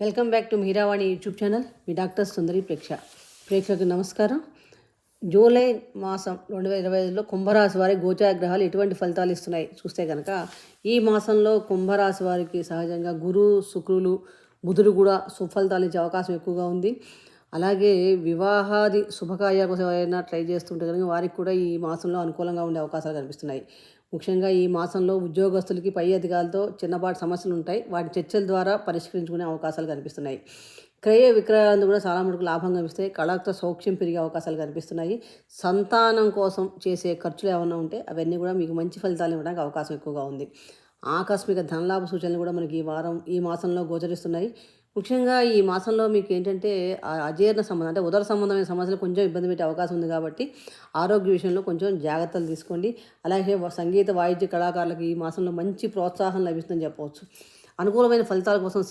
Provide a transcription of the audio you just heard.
Welcome back to Meeravani YouTube channel. Me doctor Sundari ప్రేక్ష. ప్రేక్షకు నమస్కారం. జూలై మాసం రెండు వేల ఇరవై ఐదులో కుంభరాశి వారి గోచార గ్రహాలు ఎటువంటి ఫలితాలు ఇస్తున్నాయి? చూస్తే కనుక ఈ మాసంలో కుంభరాశి వారికి సహజంగా గురు శుక్రులు బుధుడు కూడా సుఫలితాలు ఇచ్చే అవకాశం ఎక్కువగా ఉంది. అలాగే వివాహాది శుభకార్యాల కోసం ఎవరైనా ట్రై చేస్తుంటే కనుక వారికి కూడా ఈ మాసంలో అనుకూలంగా ఉండే అవకాశాలు కనిపిస్తున్నాయి. ముఖ్యంగా ఈ మాసంలో ఉద్యోగస్తులకి పై అధికారులతో చిన్నపాటి సమస్యలు ఉంటాయి. వాటి చర్చల ద్వారా పరిష్కరించుకునే అవకాశాలు కనిపిస్తున్నాయి. క్రయ విక్రయాలను కూడా చాలా మటుకు లాభం కనిపిస్తాయి. కళాత్మ సౌక్ష్యం పెరిగే అవకాశాలు కనిపిస్తున్నాయి. సంతానం కోసం చేసే ఖర్చులు ఏమైనా ఉంటే అవన్నీ కూడా మీకు మంచి ఫలితాలు ఇవ్వడానికి అవకాశం ఎక్కువగా ఉంది. ఆకస్మిక ధనలాభ సూచనలు కూడా మనకి ఈ వారం ఈ మాసంలో గోచరిస్తున్నాయి. ముఖ్యంగా ఈ మాసంలో మీకు ఏంటంటే ఆ అజీర్ణ సంబంధం అంటే ఉదర సంబంధమైన సమస్యలు కొంచెం ఇబ్బంది పెట్టే అవకాశం ఉంది కాబట్టి ఆరోగ్య విషయంలో కొంచెం జాగ్రత్తలు తీసుకోండి. అలాగే సంగీత వాయిద్య కళాకారులకు ఈ మాసంలో మంచి ప్రోత్సాహం లభిస్తుందని చెప్పవచ్చు. అనుకూలమైన ఫలితాల కోసం